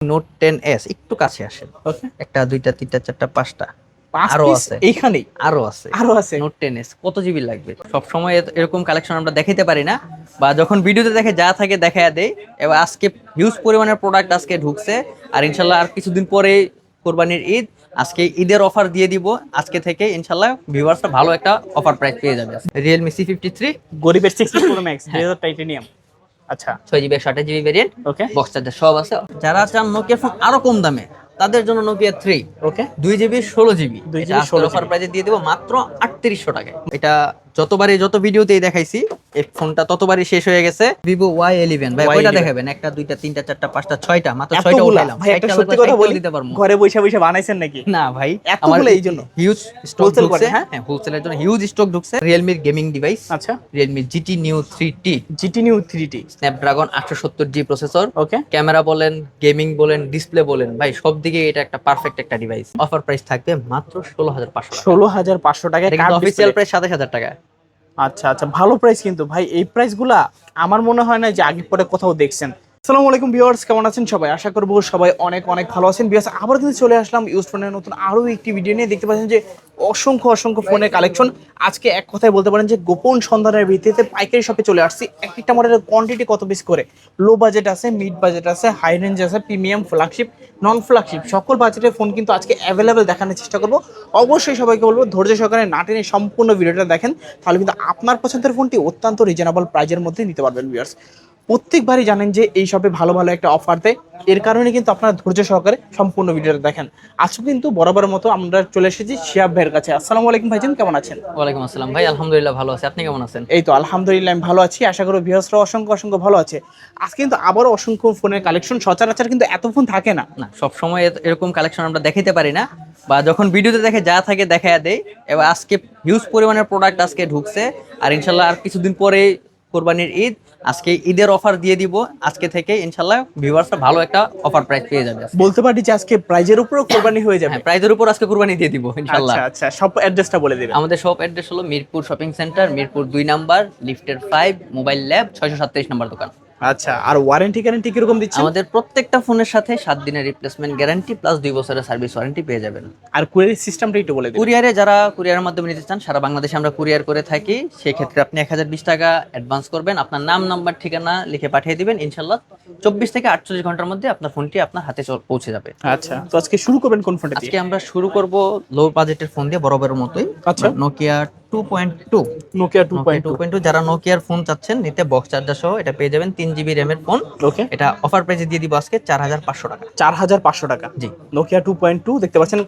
Note ten S একটু কাছে আসেন। একটা দুইটা তিনটা চারটা পাঁচটা। আরও আছে। এইখানেই? আরও আছে। আরও আছে? নোট টেন এস কত জিবি লাগবে? সব সময় এরকম কালেকশন আমরা দেখাইতে পারি না বা যখন ভিডিওতে দেখে যা থাকে দেখায় দেয় এবার আজকে হিউজ পরিমাণের প্রোডাক্ট আজকে ঢুকছে আর ইনশাল্লাহ আর কিছুদিন পরে কোরবানির ঈদ আজকে ঈদের অফার দিয়ে দিব আজকে থেকে ইনশাল্লাহ ভিউয়ার্সরা ভালো একটা অফার প্রাইস পেয়ে যাবে। রিয়েলমি সি ফিফটি থ্রি গরিবের সিক্সটি প্রো ম্যাক্স টাইটেনিয়াম আচ্ছা। ছয় জিবি একশো আঠাশ GB variant okay box charger সব আছে। যারা চান নোকিয়া ফোন আরও কম দামে তাদের জন্য নোকিয়া থ্রি ওকে দুই জিবি ষোলো জিবি। দুই জিবি ষোলো অফার প্রাইসে দিয়ে দেবো মাত্র আটত্রিশশো টাকায়। এটা যতবারই যত ভিডিওতেই দেখাইছি এই ফোনটা ততবারই শেষ হয়ে গেছে। ভিভো ওয়াই ইলেভেন ভাই ওইটা দেখাবেন? একটা দুইটা তিনটা চারটা পাঁচটা ছয়টা? মাত্র ছয়টা উঠাইলাম। ভাই একটা সত্যি কথা বলি দিতে পারব। ঘরে বসে বসে বানাইছেন নাকি? না ভাই এতগুলো এই জন্য? হিউজ স্টক ঢুকছে। হ্যাঁ? হ্যাঁ হোলসেলের জন্য হিউজ স্টক ঢুকছে। রিয়েলমির গেমিং ডিভাইস আচ্ছা। Realme GT neo three T GT neo three T Snapdragon আটশো সত্তর জি প্রসেসর ওকে ক্যামেরা বলেন গেমিং বলেন ডিসপ্লে বলেন ভাই সব দিকে এটা একটা পারফেক্ট একটা ডিভাইস অফার প্রাইস থাকবে মাত্র ষোলো হাজার পাঁচশো ষোলো হাজার পাঁচশো টাকায় এটা কিন্তু অফিসিয়াল প্রাইস সাতাশ হাজার টাকা। আচ্ছা আচ্ছা ভালো প্রাইস কিন্তু। ভাই, এই প্রাইসগুলা আমার মনে হয় না যে আগে পরে কোথাও দেখছেন। আসসালামু আলাইকুম ভিউয়ার্স, কেমন আছেন সবাই? আশা করব সবাই অনেক অনেক ভালো আছেন। ভিউয়ার্স আবার কিন্তু চলে আসলাম ইউজ ফোনের নতুন আরও একটি ভিডিও নিয়ে। দেখতে পাচ্ছেন যে অসংখ্য অসংখ্য ফোনের কালেকশন আজকে এক কথায় বলতে পারেন যে গোপন সন্ধানের ভিত্তিতে পাইকারি শপে চলে আসছি। এক একটা মডেলের কোয়ান্টিটি কত বেশি করে? লো বাজেট আছে মিড বাজেট আছে হাই রেঞ্জ আছে প্রিমিয়াম ফ্ল্যাগশিপ নন ফ্ল্যাগশিপ সকল বাজেটের ফোন কিন্তু আজকে অ্যাভেলেবেল দেখানোর চেষ্টা করব। অবশ্যই সবাইকে বলব, ধৈর্য সহকারে না টেনে সম্পূর্ণ ভিডিওটা দেখেন। তাহলে কিন্তু আপনার পছন্দের ফোনটি অত্যন্ত রিজনেবল প্রাইজের মধ্যে নিতে পারবেন ভিউয়ার্স প্রত্যেকবারই জানেন যে এই শপে ভালো ভালো একটা অফার দেয়। এর কারণে কিন্তু আপনারা ধৈর্য সহকারে সম্পূর্ণ ভিডিওটা দেখেন। আজকে কিন্তু বরাবর মতো আমরা চলে এসেছি শিয়াব ভাইয়ের কাছে। আসসালামু আলাইকুম ভাইজান কেমন আছেন? ওয়ালাইকুম আসসালাম। ভাই আলহামদুলিল্লাহ ভালো আছে। আপনি কেমন আছেন? এই তো আলহামদুলিল্লাহ আমি ভালো আছি। আশা করি ভিউয়ার্সরা অসংখ্য অসংখ্য ভালো আছে। আজকে কিন্তু আবারও অসংখ্য ফোনের কালেকশন সচরাচর কিন্তু এত ফোন থাকে না। না সব সময় এরকম কালেকশন আমরা দেখাইতে পারি না। বা যখন ভিডিওতে দেখে যা থাকে দেখায় দেয় এবার আজকে হিউজ পরিমাণের প্রোডাক্ট আজকে ঢুকছে। আর ইনশাল্লাহ আর কিছুদিন পরে কোরবানির ঈদ। আজকে ঈদের অফার দিয়ে দিব। আজকে থেকে ইনশাল্লাহ ভিউয়ার্সরা ভালো একটা অফার প্রাইস পেয়ে যাবে বলতে পারি যে আজকে প্রাইজের উপরও কোরবানি হয়ে যাবে। হ্যাঁ প্রাইজের উপর আজকে কোরবানি দিয়ে দিব ইনশাল্লাহ আচ্ছা আচ্ছা সব অ্যাড্রেসটা বলে দিবেন। আমাদের সব অ্যাড্রেস হলো মিরপুর শপিং সেন্টার মিরপুর দুই নাম্বার লিফটের ফাইভ মোবাইল ল্যাব ছয়শো সাতত্রিশ নাম্বার দোকান। আচ্ছা আর ওয়ারেন্টি গ্যারান্টি কীরকম দিচ্ছেন? আমাদের প্রত্যেকটা ফোনের সাথে সাত দিনের রিপ্লেসমেন্ট গ্যারান্টি প্লাস দুই বছরের সার্ভিস ওয়ারেন্টি পেয়ে যাবেন। আর কুরিয়ার সিস্টেমটা একটু বলে দিন। কুরিয়ারে যারা কুরিয়ারের মাধ্যমে নিতে চান সারা বাংলাদেশে আমরা কুরিয়ার করে থাকি। সেই ক্ষেত্রে আপনি এক হাজার বিশ টাকা অ্যাডভান্স করবেন। আপনার নাম নাম্বার ঠিকানা লিখে পাঠিয়ে দিবেন ইনশাল্লাহ চব্বিশ থেকে আটচল্লিশ ঘণ্টার মধ্যে আপনার ফোনটি আপনার হাতে চল- পৌঁছে যাবে। আচ্ছা তো আজকে শুরু করবেন কোন ফোনটা আজকে আমরা শুরু করব লো বাজেটের ফোন দিয়ে বরাবরের মতোই। আচ্ছা। Nokia two point two Nokia two point two point two যারা নোকিয়ার ফোন চাচ্ছেন নিতে বক্স চার্জার সহ এটা পেয়ে যাবেন তিন জিবি র্যামের ফোন ওকে এটা অফার প্রাইসে দিয়ে দিব আজকে চার হাজার পাঁচশো টাকা। চার হাজার পাঁচশো টাকা। জি। নোকিয়া টু পয়েন্ট টু দেখতে পাচ্ছেন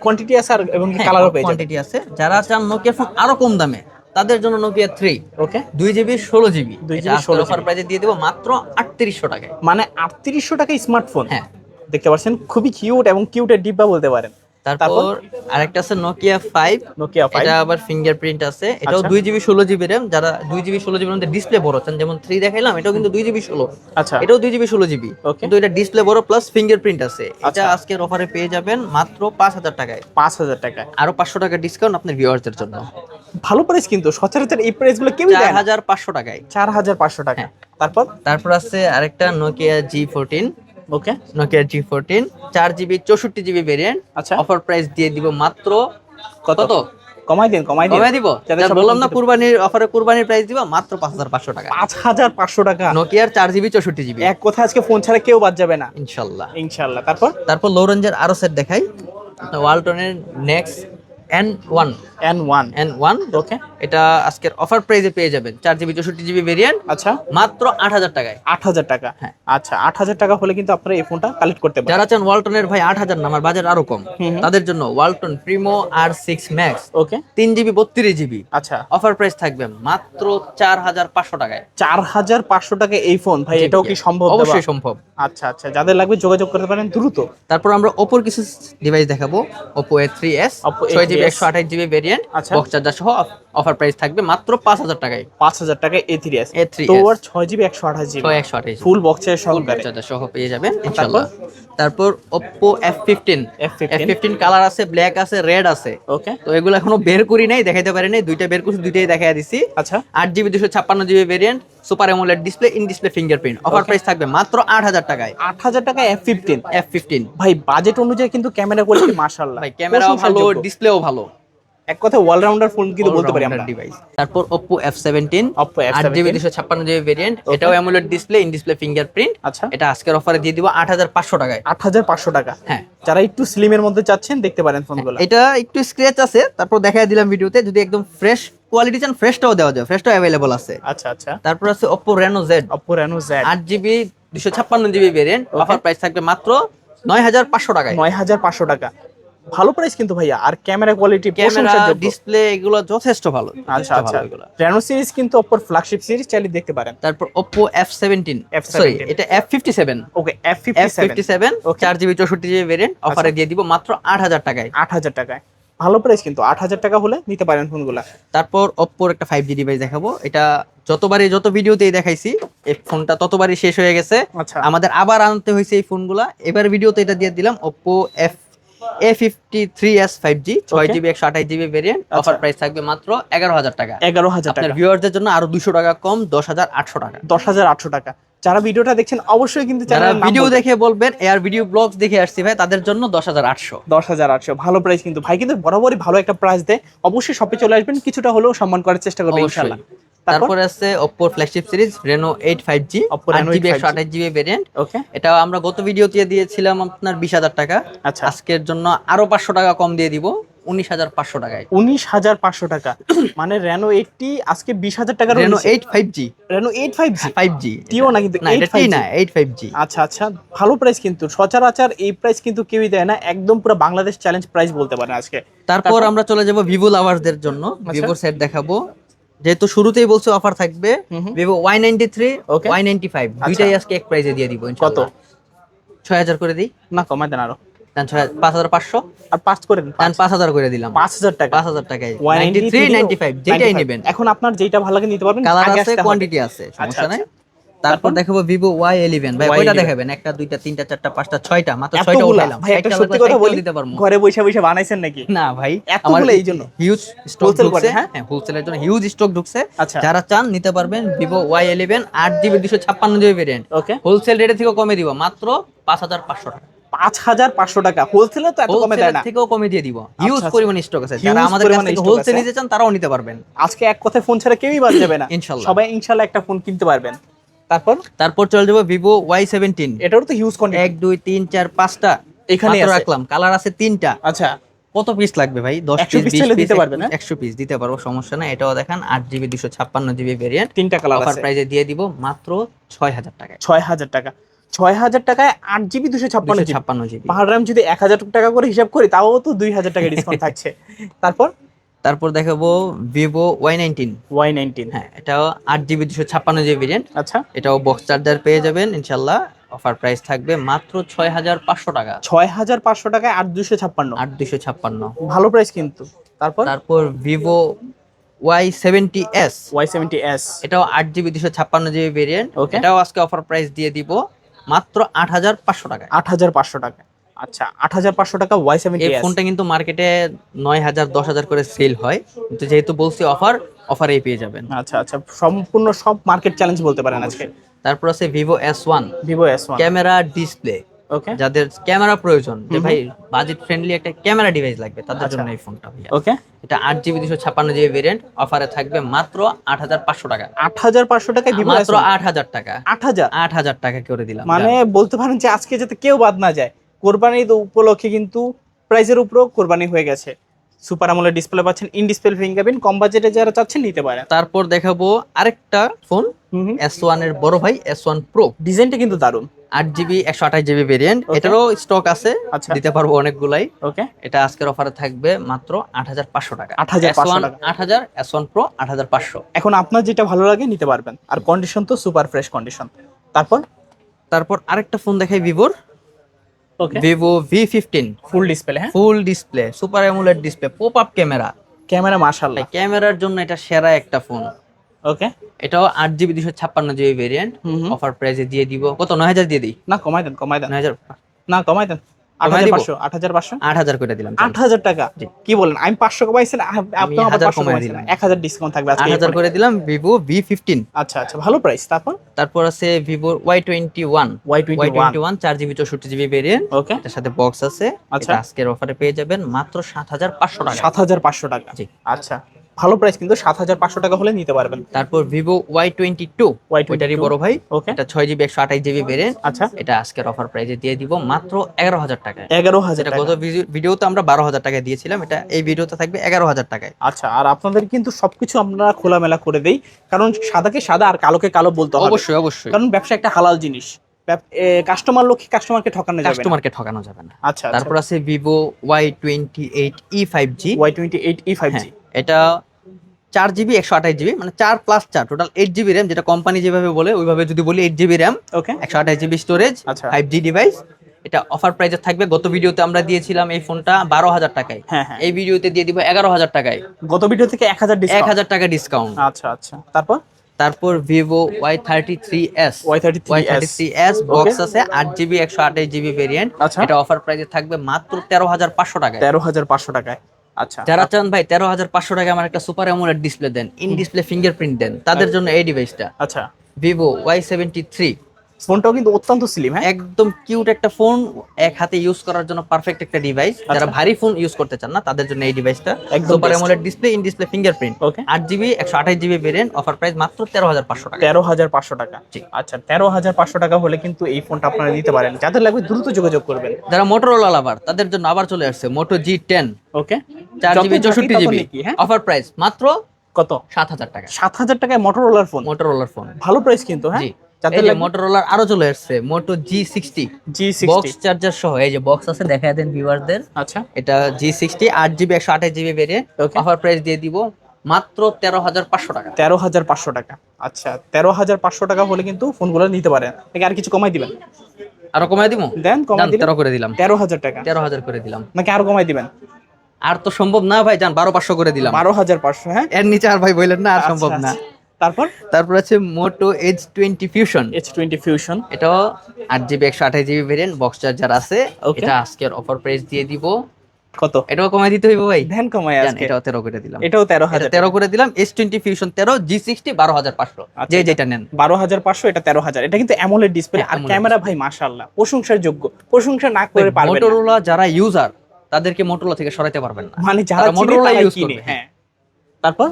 কোয়ান্টিটি আছে আর এবং কালারও পেয়ে কোয়ান্টিটি আছে। যারা চান নোকিয়া ফোন আরও কম দামে তাদের জন্য নোকিয়া থ্রি ওকে দুই জিবি ষোলো জিবি 2 GB 16 অফার প্রাইসে দিয়ে দেবো মাত্র আটত্রিশশো টাকায়। মানে আটত্রিশশো টাকা স্মার্টফোন হ্যাঁ। দেখতে পাচ্ছেন খুবই কিউট এবং কিউটের ডিব্বা বলতে পারেন। তারপর আরেকটা আছে নোকিয়া ফাইভ নোকিয়া ফাইভ এটা আবার ফিঙ্গারপ্রিন্ট আছে। এটাও আচ্ছা। দুই জিবি ষোলো জিবি র্যাম যারা দুই জিবি ষোলো জিবির মধ্যে ডিসপ্লে বড় চান যেমন থ্রি দেখাইলাম এটাও কিন্তু দুই জিবি ষোলো। আচ্ছা। এটাও দুই জিবি ষোলো জিবি. কিন্তু এটা ডিসপ্লে বড় প্লাস ফিঙ্গারপ্রিন্ট আছে। এটা আচ্ছা। আজকের অফারে পেয়ে যাবেন মাত্র পাঁচ হাজার টাকায়। পাঁচ হাজার টাকা আরও পাঁচশো টাকা ডিসকাউন্ট আপনার ভিউয়ারদের জন্য। ভালো প্রাইস কিন্তু সচরাচর এই প্রাইসগুলো চার দেয় না। হাজার পাঁচশো টাকায়। চার হাজার পাঁচশো টাকা হ্যাঁ। তারপর? তারপর আছে আরেকটা Nokia G fourteen okay Nokia G fourteen চার জিবি চৌষট্টি জিবি ভেরিয়েন্ট আচ্ছা। অফার প্রাইস দিয়ে দিব মাত্র কত? কত? কমাই দিন কমাই দিন। কমে দিব? বললাম না কুরবানির অফারে কুরবানির প্রাইস দিব মাত্র পাঁচ হাজার পাঁচশো টাকা। পাঁচ হাজার পাঁচশো টাকা। নোকিয়ার চার জিবি চৌষট্টি জিবি এক কথা আজকে ফোন ছাড়া কেউ বাদ যাবে না। ইনশাল্লাহ। ইনশাল্লাহ। তারপর? তারপর লো রেঞ্জের আরও সেট দেখাই। ওয়ালটনের next N one N one N one okay এটা আজকের অফার প্রাইসে পেয়ে যাবেন। চার জিবি চৌষট্টি জিবি ভেরিয়েন্ট আচ্ছা। মাত্র আট হাজার টাকায়। আট হাজার টাকা। হ্যাঁ। আচ্ছা আট হাজার টাকা হলে কিন্তু আপনারা এই ফোনটা কালেক্ট করতে পারেন। যারা চান ওয়ালটনের ভাই আট হাজার না আমার বাজার আরও কম। তাদের জন্য Walton Primo R six max okay তিন জিবি বত্রিশ জিবি। আচ্ছা। অফার প্রাইস থাকবে মাত্র চার হাজার পাঁচশো টাকায়। চার হাজার পাঁচশো টাকা এই ফোন ভাই এটাও কি সম্ভব অবশ্যই সম্ভব। আচ্ছা আচ্ছা যাদের লাগবে যোগাযোগ করতে পারেন দ্রুত। তারপর আমরা ওপোর কিছু ডিভাইস দেখাবো। ওপো এ থ্রি এস ছয় জিবি A3s একশো আঠাশ জিবি ভেরিয়েন্ট আচ্ছা। বক্স চার্জার সহ অফার প্রাইস থাকবে মাত্র পাঁচ হাজার টাকায়। পাঁচ হাজার টাকা এ থ্রি এস A3s তো ওর ছয় জিবি একশো আঠাশ জিবি। একশো আঠাশ ফুল বক্সের সহকারে সহ পেয়ে যাবেন ইনশাল্লাহ। তারপর Oppo F fifteen F F15 fifteen colour আছে ব্ল্যাক আছে রেড আছে। ওকে তো এগুলো এখনও বের করি নাই দেখাইতে পারি নাই। দুইটা বের করছি দুইটাই দেখাই দিছি। আচ্ছা। আট জিবি দুশো ছাপ্পান্ন GB variant super AMOLED display in display fingerprint offer price থাকবে মাত্র আট হাজার টাকায়। আট হাজার টাকা এফ ফিফটিন এফ ফিফটিন ভাই বাজেট অনুযায়ী কিন্তু ক্যামেরা কোয়ালিটি মাশাআল্লাহ। ভাই ক্যামেরাও ভালো ডিসপ্লেও ভালো। এক কথায় অলরাউন্ডার ফোন কিন্তু বলতে পারি আমরা। ডিভাইস তারপর Oppo আট F17 জিবি দুশো ছাপ্পান্ন জিবি ভেরিয়েন্ট এটাও AMOLED display in display fingerprint আচ্ছা। এটা আজকের অফারে দিয়ে দিব আট হাজার পাঁচশো টাকায়। আট হাজার পাঁচশো টাকা। হ্যাঁ। যারা একটু স্লিমের মধ্যে চাচ্ছেন দেখতে পারেন ফোনগুলো এটা একটু স্ক্র্যাচ আছে তারপর দেখাই দিলাম ভিডিওতে যদি একদম ফ্রেশ কোয়ালিটি চান ফ্রেশটাও দেওয়া যায় ফ্রেশটাও অ্যাভেলেবল আছে। আচ্ছা আচ্ছা। তারপর আছে Oppo Reno Z Oppo Reno Z আট জিবি ভেরিয়েন্ট অফার প্রাইস থাকবে মাত্র নয় হাজার পাঁচশো টাকায়। নয় হাজার পাঁচশো টাকা। ভালো প্রাইস কিন্তু ভাইয়া। আর ক্যামেরা কোয়ালিটি ক্যামেরা ডিসপ্লে এগুলো যথেষ্ট ভালো। আচ্ছা আচ্ছা। এগুলো। রেনো সিরিজ কিন্তু অপর ফ্ল্যাগশিপ সিরিজ চাইলে দেখতে পারেন। তারপর এফ সেভেন্টিন F17 সরি এটা F fifty seven okay F F fifty fifty seven Okay. চার জিবি চৌষট্টি জিবি ভেরিয়েন্ট অফারে দিয়ে দিব মাত্র আট হাজার টাকায়। আট হাজার টাকায়। ভালো প্রাইস কিন্তু আট হাজার টাকা হলে নিতে পারেন ফোনগুলা তারপর ওপ্পোর একটা ফাইভ জি ডিভাইস দেখাবো। এটা যতবারই যত ভিডিওতেই দেখাইছি এই ফোনটা ততবারই শেষ হয়ে গেছে। আচ্ছা। আমাদের আবার আনতে হয়েছে এই ফোনগুলা এবার ভিডিওতে এটা দিয়ে দিলাম Oppo F A fifty three S five G ছয় জিবি একশো আঠাশ জিবি ভেরিয়েন্ট। অফার প্রাইস থাকবে মাত্র এগারো হাজার টাকা। এগারো হাজার টাকা। ভিউয়ারদের জন্য আরও দুশো টাকা কম দশ হাজার আটশো টাকা। দশ হাজার আটশো টাকা। যারা ভিডিওটা দেখছেন অবশ্যই কিন্তু যারা ভিডিও দেখে বলবেন এয়ার ভিডিও ব্লগস দেখে আসছি ভাই তাদের জন্য দশ হাজার আটশো। দশ হাজার আটশো। ভালো প্রাইস কিন্তু। ভাই কিন্তু বরাবরই ভালো একটা প্রাইস দেয়। অবশ্যই শপে চলে আসবেন। কিছুটা হলেও সম্মান করার চেষ্টা করবেন ইনশাল্লাহ তারপর? আছে ওপ্পোর flagship series Oppo Reno GB 8 একশো আঠাশ জিবি ভেরিয়েন্ট ওকে এটা আমরা গত ভিডিওতে দিয়েছিলাম আপনার বিশ হাজার টাকা। আচ্ছা। আজকের জন্য আরও পাঁচশো টাকা কম দিয়ে দিব উনিশ হাজার পাঁচশো টাকায়। উনিশ হাজার পাঁচশো টাকা। মানে রেনো এইটটি আজকে বিশ হাজার টাকার Reno eight five G Reno eight five G five G টিও না কিন্তু না এটা 8 5G এইট ফাইভ জি আচ্ছা আচ্ছা। ভালো প্রাইস কিন্তু। সচরাচর এই প্রাইস কিন্তু কেউই দেয় না। একদম পুরো বাংলাদেশ চ্যালেঞ্জ প্রাইস বলতে পারেন আজকে। তারপর আমরা চলে যাব ভিভো লাভারদের জন্য। আচ্ছা। ভিভো সেট দেখাবো। যেহেতু শুরুতেই বলছো অফার থাকবে। Vivo Y ninety three. Y ninety five দুইটাই আজকে এক প্রাইজে দিয়ে দিব কত? ছয় হাজার করে দিই। না কমাই দেন আরও। দেন ছয় পাঁচ হাজার পাঁচশো। আর পাঁচ করে দিন দেন পাঁচ। হাজার করে দিলাম। পাঁচ হাজার টাকা। পাঁচ হাজার টাকায়। নাইনটি থ্রি নাইনটি ফাইভ যেটাই নেবেন। এখন আপনার যেটা ভালো লাগে নিতে পারবেন কালার আছে কোয়ান্টিটি আছে সমস্যা আচ্ছা, নাই। তারপর দেখাবো ভিভো ওয়াই ইলেভেন ভাই ওইটা দেখাবেন? একটা দুইটা তিনটা চারটা পাঁচটা ছয়টা? মাত্র ছয়টা উঠাইলাম। ভাই একটা সত্যি কথা বলি দিতে পারব। ঘরে বসে বসে বানাইছেন নাকি? না ভাই এতগুলো এই জন্য? হিউজ স্টক ঢুকছে হ্যাঁ? হ্যাঁ হোলসেলের জন্য হিউজ স্টক ঢুকছে। আচ্ছা। যারা চান নিতে পারবেন ভিভো ওয়াই ইলেভেন আট জিবি দুশো ছাপ্পান্ন জিবি ভেরিয়েন্ট ওকে হোলসেল রেটে থেকেও কমে দিব মাত্র পাঁচ হাজার পাঁচশো টাকা। পাঁচ হাজার পাঁচশো টাকা। হোলসেলে তো এত কমে দেয় না। থেকেও কমে দিয়ে দিব। হিউজ আচ্ছা। পরিমাণ স্টক আছে। যারা আমাদের কাছ থেকে হোলসেল। নিতে চান তারাও নিতে পারবেন। আজকে এক কথায় ফোন ছাড়া কেউই বাদ যাবে না। ইনশাল্লাহ। সবাই ইনশাল্লাহ একটা ফোন কিনতে পারবেন। তারপর? তারপর চলে যাব ভিভো ওয়াই সেভেন্টিন এটারও তো হিউজ কোয়ান্টিটি এক দুই তিন চার পাঁচটা। এখানে। রাখলাম। কালার আছে তিনটা। আচ্ছা। কত পিস লাগবে ভাই? দশ পিস দিতে পারবেন, হ্যাঁ? একশো পিস দিতে পারব সমস্যা না এটাও দেখান আট জিবি দুশো ছাপ্পান্ন জিবি ভেরিয়েন্ট তিনটা কালার অফার প্রাইজে দিয়ে দিব মাত্র ছয় হাজার টাকায়। ছয় হাজার টাকা। ছয় হাজার টাকায় আট জিবি দুশো ছাপ্পান্ন ছাপ্পান্ন জিবি পাহাড় যদি এক হাজার টাকা করে হিসাব করি তাও তো দুই হাজার টাকা ডিসকাউন্ট থাকছে। তারপর? তারপর দেখাবো Vivo Y nineteen Y nineteen হ্যাঁ এটাও আট জিবি দুশো ছাপ্পান্ন জিবি ভেরিয়েন্ট আচ্ছা। এটাও বক্স চার্জার পেয়ে যাবেন ইনশাল্লাহ। অফার প্রাইস থাকবে মাত্র ছয় হাজার পাঁচশো টাকা। ছয় হাজার পাঁচশো টাকায় আট দুশো ছাপ্পান্ন। আট দুশো ছাপ্পান্ন। ভালো প্রাইস কিন্তু। তারপর? তারপর Vivo Y seventy S Y seventy S এটাও আট জিবি দুশো ছাপ্পান্ন জিবি ভেরিয়েন্ট. এটাও আজকে অফার প্রাইস দিয়ে দিব মাত্র আট হাজার পাঁচশো টাকা আট হাজার পাঁচশো টাকা আচ্ছা আট হাজার পাঁচশো টাকা ওয়াই সেভেন্টি এই ফোনটা কিন্তু মার্কেটে নয় হাজার দশ হাজার করে সেল হয়। কিন্তু যেহেতু বলছি অফার অফারেই পেয়ে যাবেন। আচ্ছা আচ্ছা সম্পূর্ণ সব মার্কেট চ্যালেঞ্জ বলতে পারেন আজকে। তারপর আছে Vivo S one Vivo S one camera display okay যাদের ক্যামেরা প্রয়োজন যে ভাই বাজেট ফ্রেন্ডলি একটা ক্যামেরা ডিভাইস লাগবে তাদের আচ্ছা। জন্য এই ফোনটা ওকে এটা আট জিবি দুশো ছাপ্পান্ন জিবি ভেরিয়েন্ট অফারে থাকবে মাত্র আট হাজার পাঁচশো টাকা। আট হাজার পাঁচশো ভিভো মাত্র আট হাজার টাকা। আট হাজার। আট হাজার টাকা করে দিলাম। মানে বলতে পারেন যে আজকে যাতে কেউ বাদ না যায়। কোরবানি ঈদ উপলক্ষে কিন্তু প্রাইজের উপরেও কোরবানি হয়ে গেছে। সুপার আমলের ডিসপ্লে পাচ্ছেন ইন ডিসপ্লে ফিঙ্গারপ্রিন্ট কম বাজেটে যারা চাচ্ছেন নিতে পারেন। তারপর দেখাবো আরেকটা ফোন এস ওয়ানের বড় ভাই এস ওয়ান প্রো ডিজাইনটা কিন্তু দারুণ। আট জিবি একশো আঠাশ জিবি ভেরিয়েন্ট এটারও স্টক আছে। আচ্ছা। দিতে পারব অনেকগুলাই। ওকে এটা আজকের অফারে থাকবে মাত্র আট হাজার পাঁচশো টাকা। 8,500 টাকা। আট হাজার এস ওয়ান প্রো আট হাজার পাঁচশো। এখন আপনার যেটা ভালো লাগে নিতে পারবেন। আর কন্ডিশন তো সুপার ফ্রেশ কন্ডিশন তারপর? তারপর আরেকটা ফোন দেখাই ভিভোর okay Vivo V fifteen full display হ্যাঁ? Full display super AMOLED display pop up camera camera মাশাআল্লাহ ক্যামেরার জন্য এটা সেরা একটা ফোন ওকে এটাও আট জিবি দুশো ছাপ্পান্ন জিবি ভেরিয়েন্ট। অফার প্রাইসে দিয়ে দিব। কত? নয় হাজার দিয়ে দিই। না কমাই দেন কমাই দেন। নয় হাজার। না কমাই দেন। করে দিলাম টাকা? কি বলেন? আমি আপনি ডিসকাউন্ট থাকবে। করে দিলাম ভিভো ভি ফিফটিন আচ্ছা আচ্ছা ভালো প্রাইস তারপর? তারপর আছে Vivo Y twenty one Y Y twenty one চার জিবি চৌষট্টি জিবি ভেরিয়েন্ট ওকে এটার সাথে বক্স আছে। আচ্ছা। আজকের অফারে পেয়ে যাবেন মাত্র সাত হাজার পাঁচশো টাকা। সাত হাজার পাঁচশো টাকা। জি। আচ্ছা। ভালো প্রাইস কিন্তু সাত হাজার পাঁচশো টাকা হলে নিতে পারবেন। তারপর Vivo Y twenty two Y22 ওইটারই বড় ভাই। ওকে এটা ছয় জিবি একশো আঠাশ জিবি ভেরিয়েন্ট আচ্ছা। এটা আজকের অফার প্রাইজে দিয়ে দিব মাত্র এগারো হাজার টাকা এগারো হাজার টাকা। গত ভিডিও- ভিডিওতে আমরা বারো হাজার টাকায় দিয়েছিলাম। এটা এই ভিডিওতে থাকবে এগারো হাজার টাকায়। আচ্ছা আর আপনাদের কিন্তু সবকিছু আমরা খোলামেলা করে দেই। কারণ সাদাকে সাদা আর কালোকে কালো বলতে হবে। অবশ্যই অবশ্যই। কারণ ব্যবসা একটা হালাল জিনিস। কাস্টমার লোক কাস্টমারকে ঠকানো যাবে কাস্টমারকে ঠকানো যাবে না। আচ্ছা তারপর আছে Vivo Y twenty eight E five G Y twenty eight E five G এটা চার জিবি একশো আঠাশ জিবি মানে চার প্লাস চার টোটাল এইট জিবি র্যাম যেটা কোম্পানি যেভাবে বলে ওইভাবে যদি বলি এইট জিবি র্যাম ওকে একশো আঠাশ জিবি স্টোরেজ আচ্ছা। ফাইভ জি ডিভাইস এটা অফার প্রাইজে থাকবে। গত ভিডিওতে আমরা দিয়েছিলাম এই ফোনটা বারো হাজার টাকায়। হ্যাঁ হ্যাঁ। এই ভিডিওতে দিয়ে দিব এগারো হাজার টাকায়। গত ভিডিও থেকে এক হাজার এক হাজার টাকা ডিসকাউন্ট আচ্ছা আচ্ছা। তারপর? তারপর Vivo Y thirty three S Y thirty Y thirty three S box আছে আট জিবি একশো আঠাশ জিবি ভেরিয়েন্ট আচ্ছা। এটা অফার প্রাইসে থাকবে মাত্র তেরো হাজার পাঁচশো টাকা তেরো হাজার পাঁচশো টাকায়। আচ্ছা। যারা চান ভাই তেরো হাজার পাঁচশো টাকা আমার একটা super AMOLED display then in display fingerprint দেন তাদের জন্য এই ডিভাইসটা আচ্ছা। ভিভো ওয়াই সেভেন্টি থ্রি ফোনটাও কিন্তু অত্যন্ত স্লিম হ্যাঁ? একদম কিউট একটা ফোন এক হাতে ইউজ করার জন্য পারফেক্ট একটা ডিভাইস যারা ভারী ফোন ইউজ করতে চান না তাদের জন্য এই ডিভাইসটা একদম super AMOLED display in display fingerprint okay আট জিবি একশো আঠাশ জিবি ভেরিয়েন্ট অফার প্রাইস মাত্র তেরো হাজার পাঁচশো টাকা। তেরো হাজার পাঁচশো টাকা। আচ্ছা তেরো হাজার পাঁচশো টাকা হলে কিন্তু এই ফোনটা আপনারা নিতে পারেন। যাদের লাগবে দ্রুত যোগাযোগ করবেন। যারা মোটরোলা লাভার তাদের জন্য আবার চলে আসছে মোটো জি টেন ওকে চার জিবি চৌষট্টি জিবি হ্যাঁ? অফার প্রাইস মাত্র কত? সাত হাজার টাকা। সাত হাজার টাকায় মোটরোলার ফোন মোটরোলার ফোন ভালো প্রাইস কিন্তু হ্যাঁ? মোটরোলার আরও চলে আসছে Moto G sixty G box charger সহ এই যে বক্স আছে দেখা দেন ভিউয়ারদের আচ্ছা। এটা জি সিক্সটি আট জিবি একশো আঠাশ জিবি ভেরিয়েন্ট অফার প্রাইস দিয়ে দিব মাত্র তেরো হাজার পাঁচশো টাকা। তেরো হাজার পাঁচশো টাকা। আচ্ছা তেরো হাজার পাঁচশো টাকা হলে কিন্তু ফোনগুলো নিতে পারেন। নাকি আর কিছু কমাই দিবেন? আরও কমাই দিব? দেন কমাই তেরো করে দিলাম। তেরো হাজার টাকা। তেরো হাজার করে দিলাম। নাকি আরও কমাই দিবেন? আর তো সম্ভব না ভাই যান বারো পাঁচশো করে দিলাম। বারো হাজার পাঁচশো হ্যাঁ? এর নিচে আর ভাই বললেন না আর সম্ভব আচ্ছা, না। আচ্ছা। তারপর? তারপর আছে Moto H twenty fusion H twenty fusion এটাও আট জিবি একশো আঠাশ জিবি ভেরিয়েন্ট বক্স চার্জার আছে. এটা আজকের অফার প্রাইস দিয়ে দিব। কত? এটাও কমাই দিতে হইব ভাই। ধ্যান কমাই আজকে। এটাও তেরো করে দিলাম। এটাও তেরো হাজার। তেরো করে দিলাম। এস টোয়েন্টি ফিউশন তেরো জি সিক্সটি বারো হাজার পাঁচশো। আচ্ছা, যে যেটা নেন। বারো হাজার পাঁচশো এটা তেরো হাজার। এটা কিন্তু অ্যামোলেড ডিসপ্লে হ্যাঁ, আর ক্যামেরা ভাই মাশাআল্লাহ। প্রশংসার যোগ্য। প্রশংসা না করে পারবেন মোটরোলা যারা ইউজার তাদেরকে মোটরোলা থেকে সরাইতে পারবেন না। মানে যারা use কিনে করবে, হ্যাঁ। তারপর?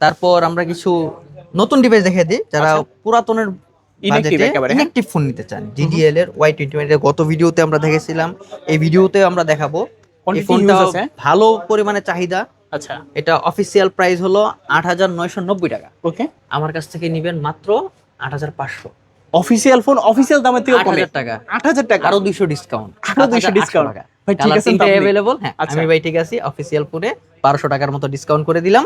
তারপর আমরা কিছু নতুন ডিভাইস দেখে দিই যারা আচ্ছা। পুরাতনের হ্যাঁ? ইনেকটিভ ফোন নিতে চান ডিডিএল এর ওয়াই টোয়েন্টি গত ভিডিওতে আমরা দেখেছিলাম এই ভিডিওতে আমরা দেখাবো। এই ফোনটা ভালো পরিমাণে চাহিদা। আচ্ছা। এটা অফিসিয়াল প্রাইস হলো আট হাজার নয়শো নব্বই টাকা। ওকে। আমার কাছ থেকে নিবেন মাত্র আট হাজার পাঁচশো। অফিসিয়াল ফোন অফিসিয়াল দামের থেকে আট কমে হাজার টাকা। আট হাজার টাকা? আরও দুইশো ডিসকাউন্ট আরও 200 discount। ভাই, ঠিক? অ্যাভেলেবল হ্যাঁ আচ্ছা। আমি ভাই ঠিক আছি অফিসিয়াল ফোনে বারোশো টাকার মতো ডিসকাউন্ট করে দিলাম।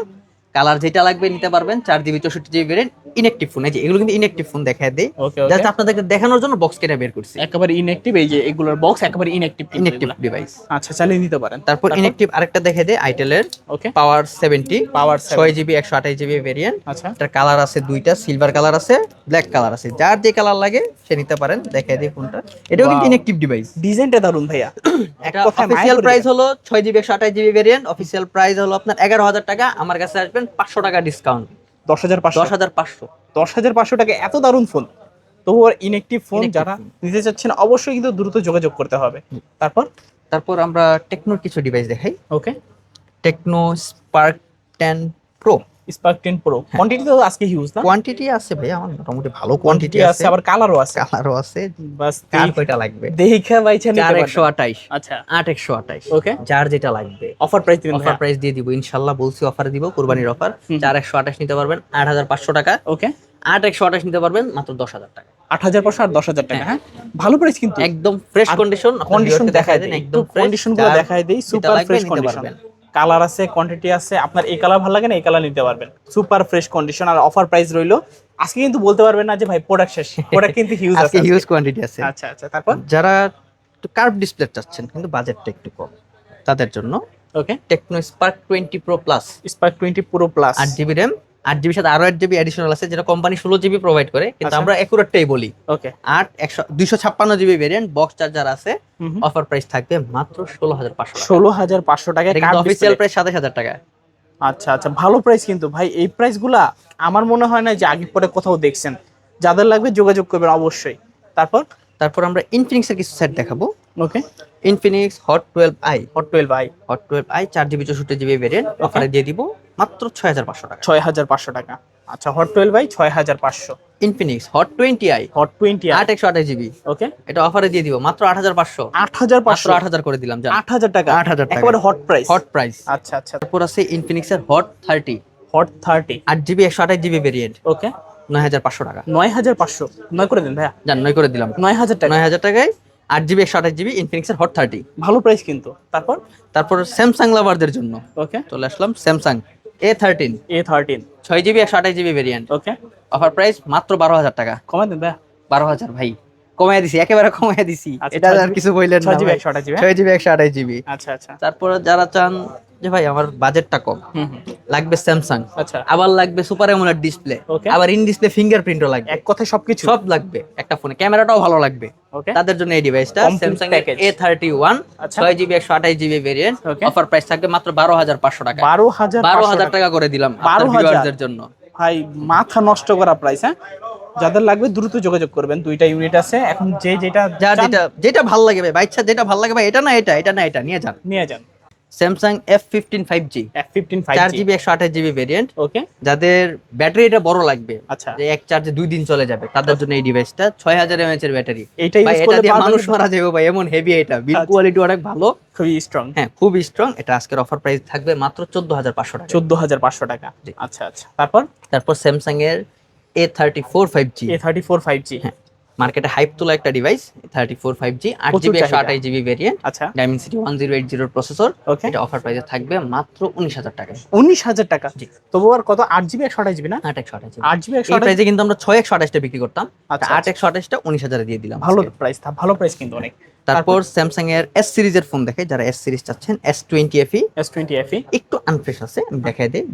কালার যেটা লাগবে নিতে পারবেন চার জিবি চৌষট্টি জিবি ভেরিয়েন্ট ইনএক্টিভ ফোন এই যে এগুলো কিন্তু ইনএক্টিভ ফোন দেখায় দেয় জাস্ট ওকে আপনাদেরকে দেখানোর জন্য বক্স কেটে বের করছি। একেবারে ইনঅ্যাক্টিভ এই যে এগুলোর বক্স একেবারে ইনঅ্যাক্টিভ ইনএক্টিভ ডিভাইস আচ্ছা চালিয়ে নিতে পারেন। তারপর ইনএক্টিভ আরেকটা দেখে দেয় আইটেলের ওকে পাওয়ার সেভেন্টি পাওয়ার ছয় জিবি একশো আঠাশ জিবি ভেরিয়েন্ট আচ্ছা। এটার কালার আছে দুইটা সিলভার কালার আছে ব্ল্যাক কালার আছে। যার যে কালার লাগে সে নিতে পারেন দেখাই দিই ফোনটা এটাও কিন্তু. ইনএক্টিভ ডিভাইস ডিজাইনটা দারুণ ভাইয়া। এক এটা কথায় মায়া অফিসিয়াল প্রাইস হলো ছয় জিবি একশো আঠাশ জিবি ভেরিয়েন্ট অফিসিয়াল প্রাইস হলো আপনার এগারো হাজার টাকা। আমার কাছে আসবেন পাঁচশো টাকা ডিসকাউন্ট দশ হাজার পাঁচশো। দশ হাজার পাঁচশো। দশ হাজার পাঁচশো টাকা এত দারুণ ফোন তবু আর ইনএক্টিভ ফোন যারা নিতে চাচ্ছেন অবশ্যই কিন্তু দ্রুত যোগাযোগ করতে হবে। তারপর? তারপর আমরা টেকনোর কিছু ডিভাইস দেখাই। Okay Tecno Spark ten pro Spark ten pro quantity তো আজকে হিউজ না। কোয়ান্টিটি আছে ভাই আমার মোটামুটি ভালো কোয়ান্টিটি আছে আবার কালারও আছে। কালারও আছে। বাস কার কয়টা লাগবে? দেখা বাইছা নিতে পারবেন। একশো আঠাইশ। আচ্ছা। আট একশো আঠাইশ। ওকে যার যেটা লাগবে। অফার প্রাইস দিবেন অফার প্রাইস দিয়ে দিব ইনশাল্লাহ বলছি অফার দিব কোরবানির অফার হুম। চার একশো আঠাশ নিতে পারবেন আট হাজার পাঁচশো টাকা। ওকে আট একশো আঠাশ নিতে পারবেন মাত্র দশ হাজার টাকা। আট হাজার পাঁচশো আর দশ হাজার টাকা হ্যাঁ। ভালো প্রাইস কিন্তু। একদম ফ্রেশ কন্ডিশন কন্ডিশন দেখায় দেয় একদম একদম কন্ডিশনগুলো দেখায় দেই সুপার ফ্রেশ কন্ডিশন কালার আছে কোয়ান্টিটি আছে আপনার এই কালার ভালো লাগে না এই কালার নিতে পারবেন। সুপার ফ্রেশ কন্ডিশন আর অফার প্রাইস রইল। আজকে কিন্তু বলতে পারবেন না যে ভাই প্রোডাক্ট শেষ। প্রোডাক্ট কিন্তু হিউজ আছে। হিউজ কোয়ান্টিটি আছে। আচ্ছা আচ্ছা তারপর? যারা একটু কার্ভ ডিসপ্লে চাচ্ছেন কিন্তু বাজেটটা একটু কম তাদের জন্য okay Tecno Spark twenty pro plus Spark twenty pro plus আর জিবি র্যাম আট জিবির সাথে আরও আট জিবি অ্যাডিশনাল আছে যেটা কোম্পানি ষোলো জিবি প্রোভাইড করে কিন্তু আচ্ছা। আমরা একুরেটটাই বলি। ওকে আট একশো দুইশো ছাপ্পান্ন জিবি ভেরিয়েন্ট বক্স চার্জার আছে অফার প্রাইস থাকবে মাত্র ষোলো হাজার পাঁচশো ষোলো হাজার পাঁচশো কার্ভ অফিসিয়াল প্রাইস সাতাশ হাজার টাকা। আচ্ছা আচ্ছা ভালো প্রাইস কিন্তু। ভাই এই প্রাইসগুলা আমার মনে হয় না যে আগে পরে কোথাও দেখছেন। যাদের লাগবে যোগাযোগ করবেন অবশ্যই। তারপর তারপর আমরা ইনফিনিক্স এর কিছু সেট দেখাবো। Okay Infinix Hot twelve i Hot twelve i Hot twelve i চার জিবি চৌষট্টি জিবি ভেরিয়েন্ট অফারে দিয়ে দিব মাত্র ছয় হাজার পাঁচশো টাকা। ছয় হাজার পাঁচশো টাকা। আচ্ছা হট টুয়েলভ আই ছয় হাজার পাঁচশো Infinix Hot twenty i Hot twenty আট একশো আঠাশ জিবি ওকে এটা অফারে দিয়ে দিব মাত্র আট হাজার পাঁচশো। আট হাজার পাঁচশো। আট হাজার করে দিলাম আট হাজার টাকা। 8,000 টাকা। হট প্রাইস হট প্রাইস আচ্ছা আচ্ছা। তারপর আছে ইনফিনিক্স এর হট থার্টি হট থার্টি আট জিবি একশো আঠাশ জিবি ভেরিয়েন্ট ওকে নয় হাজার পাঁচশো টাকা। নয় হাজার পাঁচশো? নয় করে দিন ভাইয়া। জান নয় করে দিলাম। নয় হাজার টাকা। নয় হাজার টাকায় আট জিবি একশো আঠাশ জিবি ইনফিনিক্স এর হট থার্টি ভালো প্রাইস কিন্তু। তারপর? তারপর স্যামসাং লাভারদের জন্য। ওকে চলে আসলাম Samsung A thirteen A thirteen ছয় জিবি একশো আঠাশ GB variant okay offer price মাত্র বারো হাজার টাকা। কমাই দেন ভাইয়া। বারো হাজার ভাই। কমাই দিছি একেবারে কমাই দিছি। আচ্ছা, এটা আর কিছু বললেন ছয় জিবি। একশো আঠাশ জিবি ছয় জিবি একশো আঠাশ জিবি। আচ্ছা আচ্ছা। তারপরে যারা চান যে ভাই আমার বাজেটটা কম। লাগবে স্যামসাং আচ্ছা। আবার লাগবে সুপার এমোলেড ডিসপ্লে আবার ইন ডিসপ্লে ফিঙ্গারপ্রিন্টও লাগবে। এক কথায় সবকিছু। সব লাগবে। একটা ফোনে ক্যামেরাটাও ভালো লাগবে। ওকে তাদের জন্য এই ডিভাইসটা স্যামসাং. A thirty one. ছয় জিবি একশো আঠাশ জিবি ভেরিয়েন্ট অফার প্রাইস থাকবে মাত্র বারো হাজার পাঁচশো টাকা। বারো হাজার বারো হাজার টাকা। করে দিলাম 12,000 আপনার ভিউয়ারদের জন্য। ভাই মাথা নষ্ট করা প্রাইস হ্যাঁ? যাদের লাগবে দ্রুত যোগাযোগ করবেন। দুইটা ইউনিট আছে। এখন যে যেটা চান, যেটা যেটা ভালো লাগে ভাই বাচ্চা যেটা ভালো লাগে ভাই এটা না এটা এটা না এটা। নিয়ে যান। নিয়ে যান। Samsung F fifteen five G F fifteen চার জিবি একশো আঠাশ জিবি ভেরিয়েন্ট ওকে যাদের ব্যাটারিটা বড় লাগবে আচ্ছা। এক চার্জে দুই দিন চলে যাবে তাদের জন্য এই ডিভাইসটা ছয় হাজার এমএচ এর ব্যাটারি এটা দিয়ে মানুষ? মারা যাবে ভাই এমন হেভি এটা। বিল আচ্ছা। কোয়ালিটি অনেক ভালো। খুবই স্ট্রং হ্যাঁ খুব স্ট্রং এটা আজকের অফার প্রাইস থাকবে মাত্র চোদ্দ হাজার পাঁচশো টাকা। চোদ্দ হাজার পাঁচশো টাকা। আচ্ছা আচ্ছা। তারপর? তারপর স্যামসাং এর A thirty four five G A thirty four five G হ্যাঁ। মার্কেটে হাইপ তোলা একটা device thirty four five G আট জিবি একশো। আঠাশ জিবি ভেরিয়েন্ট আচ্ছা। ডাইমেনসিটি ওয়ান জিরো এইট জিরোর প্রসেসর ওকে এটা অফার প্রাইসে থাকবে মাত্র উনিশ হাজার টাকা উনিশ হাজার টাকা? জি। তবু আর কত? আট জিবি একশো আঠাশ জিবি না? আট একশো আঠাশ আট জিবি একশো প্রাইসে কিন্তু আমরা ছয় একশো আঠাশটা বিক্রি করতাম। আচ্ছা, আট আচ্ছা। একশো আঠাশটা উনিশ হাজারে দিয়ে দিলাম ভালো। প্রাইস ভালো প্রাইস কিন্তু অনেক। তারপর স্যামসাং এর এস সিরিজের ফোন দেখে যারা এস সিরিজ চাচ্ছেন S twenty F S twenty F একটু আনফ্রেশ আছে আমি দেখাই দিই।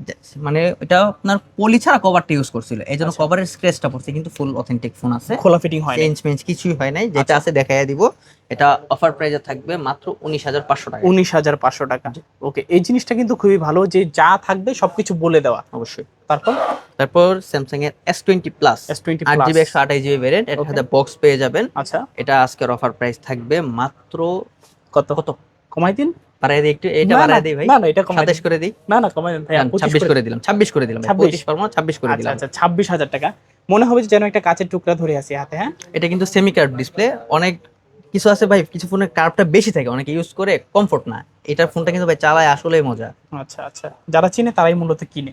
মানে এটা আপনার পলি ছাড়া কভারটা ইউজ করছিল এই জন্য কভারের স্ক্র্যাচটা পড়ছে কিন্তু ফুল অথেন্টিক ফোন আছে। খোলা ফিটিং হয় চেঞ্জ মেঞ্জ কিছুই হয় নাই যেটা আছে দেখাই দিব। এটা অফার প্রাইসে থাকবে মাত্র উনিশ হাজার পাঁচশো টাকা। উনিশ হাজার পাঁচশো টাকা। ওকে এই জিনিসটা কিন্তু খুবই ভালো যে যা থাকবে সবকিছু বলে দেওয়া অবশ্যই। তারপর? তারপর স্যামসাং এর এস টোয়েন্টি প্লাস S20 আট Plus। জিবি একশো আঠাশ জিবি ভ্যারিয়েন্ট এর সাথে বক্স পেয়ে যাবেন। আচ্ছা। এটা আজকের অফার প্রাইস থাকবে মাত্র কত? কত? কমাই দিন। বাড়াই দিই একটু এটা বাড়াই দিই ভাই। না, না, এটা কমাই সাতাশ দিন। করে দিই। না না কমাই দিন পঁচিশ ছাব্বিশ করে দিলাম। ছাব্বিশ করে দিলাম 26 পঁচিশ পারব না ছাব্বিশ করে আচ্ছা দিলাম। আচ্ছা ছাব্বিশ হাজার টাকা। মনে হবে যে যেন একটা কাচের টুকরা ধরে আছি হাতে হ্যাঁ? এটা কিন্তু সেমি কার্ভ ডিসপ্লে অনেক কিছু আছে ভাই কিছু ফোনের কার্ভটা বেশি থাকে অনেকে ইউজ করে কমফোর্ট না। এটার ফোনটা কিন্তু ভাই চালায় আসলেই মজা। আচ্ছা আচ্ছা। যারা চিনে তারাই মূলত কিনে।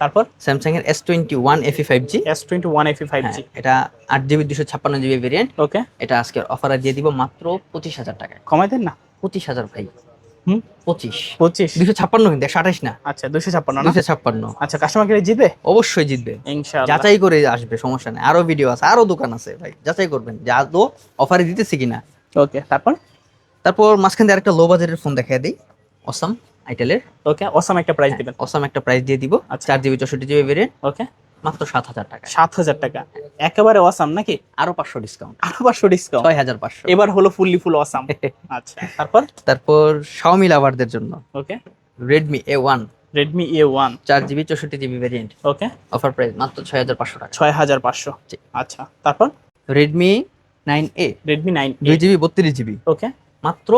তারপর? স্যামসাং এর S twenty one FE five G S twenty one FE five G এটা আট জিবি দুশো ছাপ্পান্ন জিবি ভেরিয়েন্ট ওকে এটা আজকের অফারে দিয়ে দিব মাত্র পঁচিশ হাজার টাকায়। কমাই দেন না? পঁচিশ হাজার ভাই। হুম? পঁচিশ। পঁচিশ। দুশো ছাপ্পান্ন কিন্তু একশো আঠাশ না। আচ্ছা দুশো ছাপ্পান্ন না? দুশো ছাপ্পান্ন। আচ্ছা কাস্টমার কেটে জিতবে? অবশ্যই জিতবে। ইনশাআল্লাহ। যাচাই করে আসবে সমস্যা নেই। আরও ভিডিও আছে আরও দোকান আছে ভাই। যাচাই করবেন যে আদৌ অফারে দিতেছি কিনা। ওকে তারপর? তারপর মাঝখান দিয়ে একটা লো বাজেটের ফোন দেখা দিই। অসাম আইটেলের ওকে অসাম একটা প্রাইস দিবেন। অসাম একটা প্রাইস দিয়ে দিব। আচ্ছা। চার জিবি চৌষট্টি জিবি ভেরিয়েন্ট ওকে মাত্র সাত হাজার টাকা। সাত হাজার টাকা। একেবারে অসাম নাকি? আরও পাঁচশো ডিসকাউন্ট আরও পাঁচশো ডিসকাউন্ট ছয় হাজার পাঁচশো। এবার হলো ফুললি ফুল অসাম আচ্ছা তারপর? তারপর শাওমি লাভারদের জন্য। Okay Redmi A one Redmi A one চার জিবি চৌষট্টি GB variant okay offer price মাত্র ছয় হাজার পাঁচশো টাকা। ছয় হাজার পাঁচশো। আচ্ছা তারপর? Redmi nine A. Redmi nine দুই জিবি বত্রিশ জিবি। ওকে মাত্র